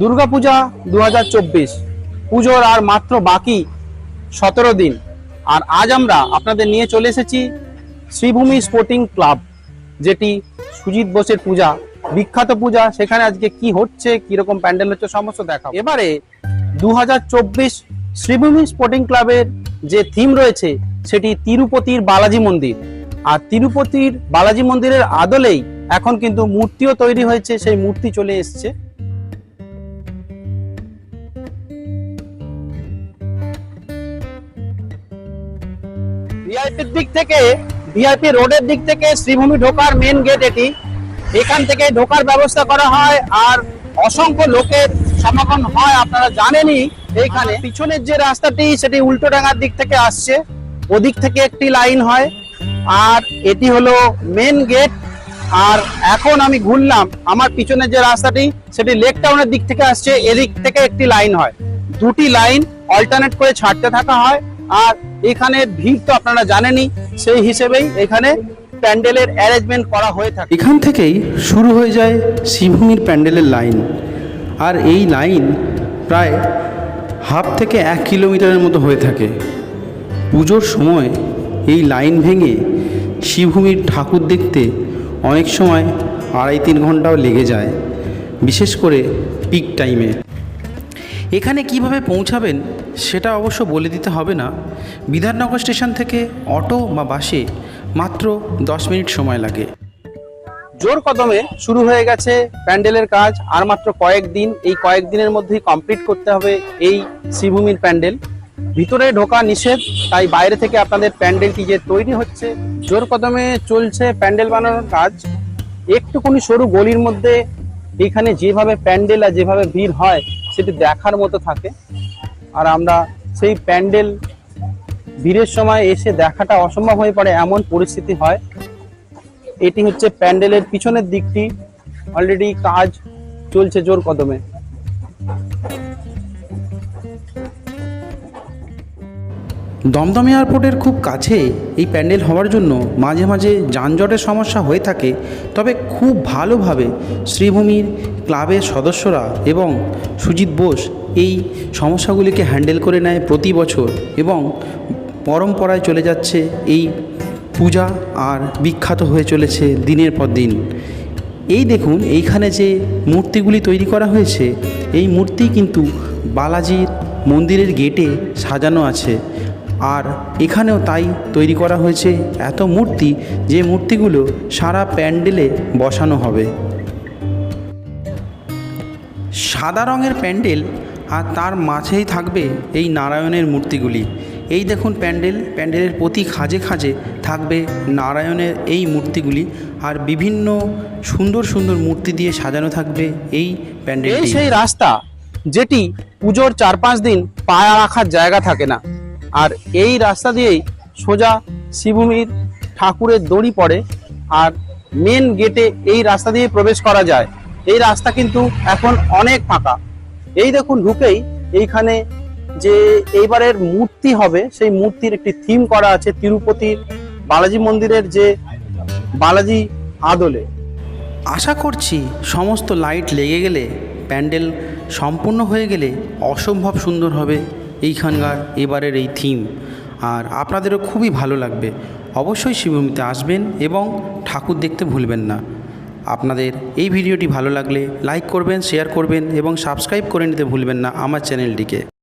দুর্গাপূজা দু হাজার চব্বিশ। পুজোর আর মাত্র বাকি সতেরো দিন। আর আজ আমরা আপনাদের নিয়ে চলে এসেছি শ্রীভূমি স্পোর্টিং ক্লাব যেটি সুজিত বোসের পূজা, বিখ্যাত পূজা। সেখানে আজকে কি হচ্ছে, কীরকম প্যান্ডেল হচ্ছে, সমস্ত দেখা এবারে দু হাজার চব্বিশ শ্রীভূমি স্পোর্টিং ক্লাবের যে থিম রয়েছে, সেটি তিরুপতির বালাজি মন্দির। আর তিরুপতির বালাজি মন্দিরের আদলেই এখন কিন্তু মূর্তিও তৈরি হয়েছে, সেই মূর্তি চলে এসছে। ভিআইপির দিক থেকে ভিআইপি রোডের দিক থেকে শ্রীভূমি ঢোকার মেন গেট এটি। এখান থেকে ঢোকার ব্যবস্থা করা হয় আর অসংখ্য লোকের সমাগম হয় আপনারা জানেনই এইখানে। পিছনের যে রাস্তাটি সেটি উল্টো ডাঙার দিক থেকে আসছে। ওদিক থেকে একটি লাইন হয়। আর এটি হলো মেন গেট আর এখন আমি ঘুরলাম আমার পিছনের যে রাস্তাটি সেটি লেক টাউনের দিক থেকে আসছে। এদিক থেকে একটি লাইন হয়। দুটি লাইন অল্টারনেট করে ছাড়তে থাকা হয়। আর এখানে ভিড় তো আপনারা জানেনই, সেই হিসেবেই এখানে প্যান্ডেলের অ্যারেঞ্জমেন্ট করা হয়ে থাকে। এখান থেকেই শুরু হয়ে যায় শ্রীভূমির প্যান্ডেলের লাইন। আর এই লাইন প্রায় হাফ থেকে এক কিলোমিটারের মতো হয়ে থাকে। পুজোর সময় এই লাইন ভেঙে শ্রীভূমির ঠাকুর দেখতে অনেক সময় আড়াই তিন ঘন্টাও লেগে যায়, বিশেষ করে পিক টাইমে এখানে কীভাবে পৌঁছাবেন সেটা অবশ্য বলে দিতে হবে না। বিধাননগর স্টেশন থেকে অটো বা বাসে মাত্র দশ মিনিট সময় লাগে। জোর কদমে শুরু হয়ে গেছে প্যান্ডেলের কাজ, আর মাত্র কয়েকদিন এই কয়েকদিনের মধ্যেই কমপ্লিট করতে হবে এই শ্রীভূমির প্যান্ডেল। ভিতরে ঢোকা নিষেধ, তাই বাইরে থেকে আপনাদের প্যান্ডেলটি যে তৈরি হচ্ছে, জোর কদমে চলছে প্যান্ডেল বানানোর কাজ। একটুকুনি সরু গলির মধ্যে এখানে যেভাবে প্যান্ডেল আর যেভাবে ভিড় হয় সেটি দেখার মতো থাকে। আর আমরা সেই প্যান্ডেল ভিড়ের সময় এসে দেখাটা অসম্ভব হয়ে পড়ে, এমন পরিস্থিতি হয়। এটি হচ্ছে প্যান্ডেলের পিছনের দিকটি। অলরেডি কাজ চলছে জোর কদমে। দমদম এয়ারপোর্টের খুব কাছে এই প্যান্ডেল হওয়ার জন্য মাঝে মাঝে যানজটের সমস্যা হয়ে থাকে। তবে খুব ভালোভাবে শ্রীভূমির ক্লাবের সদস্যরা এবং সুজিত বোস এই সমস্যাগুলিকে হ্যান্ডেল করে নেয় প্রতি বছর এবং পরম্পরায় চলে যাচ্ছে এই পূজা আর বিখ্যাত হয়ে চলেছে দিনের পর দিন। এই দেখুন, এইখানে যে মূর্তিগুলি তৈরি করা হয়েছে, এই মূর্তি কিন্তু বালাজির মন্দিরের গেটে সাজানো আছে। আর এখানেও তাই তৈরি করা হয়েছে এত মূর্তি যে মূর্তিগুলো সারা প্যান্ডেলে বসানো হবে। সাদা রঙের প্যান্ডেল আর তার মাঝেই থাকবে এই নারায়ণের মূর্তিগুলি। এই দেখুন প্যান্ডেল, প্যান্ডেলের প্রতি খাঁজে খাঁজে থাকবে নারায়ণের এই মূর্তিগুলি আর বিভিন্ন সুন্দর সুন্দর মূর্তি দিয়ে সাজানো থাকবে এই এই সেই রাস্তা যেটি পুজোর চার পাঁচ দিন পায়া রাখার জায়গা থাকে না। আর এই রাস্তা দিয়েই সোজা শ্রীভূমির ঠাকুরের দড়ি পড়ে আর মেন গেটে এই রাস্তা দিয়ে প্রবেশ করা যায়। এই রাস্তা কিন্তু এখন অনেক ফাঁকা। এই দেখুন ঢুকেই এইখানে যে এইবারের মূর্তি হবে, সেই মূর্তির একটি থিম করা আছে তিরুপতির বালাজি মন্দিরের যে বালাজি আদলে। আশা করছি সমস্ত লাইট লেগে গেলে, প্যান্ডেল সম্পূর্ণ হয়ে গেলে অসম্ভব সুন্দর হবে। এইখানকার এবারের এই থিম আর আপনাদেরও খুবই ভালো লাগবে। অবশ্যই শিবভূমিতে আসবেন এবং ঠাকুর দেখতে ভুলবেন না। আপনাদের এই ভিডিওটি ভালো লাগলে লাইক করবেন শেয়ার করবেন এবং সাবস্ক্রাইব করে নিতে ভুলবেন না আমার চ্যানেলটিকে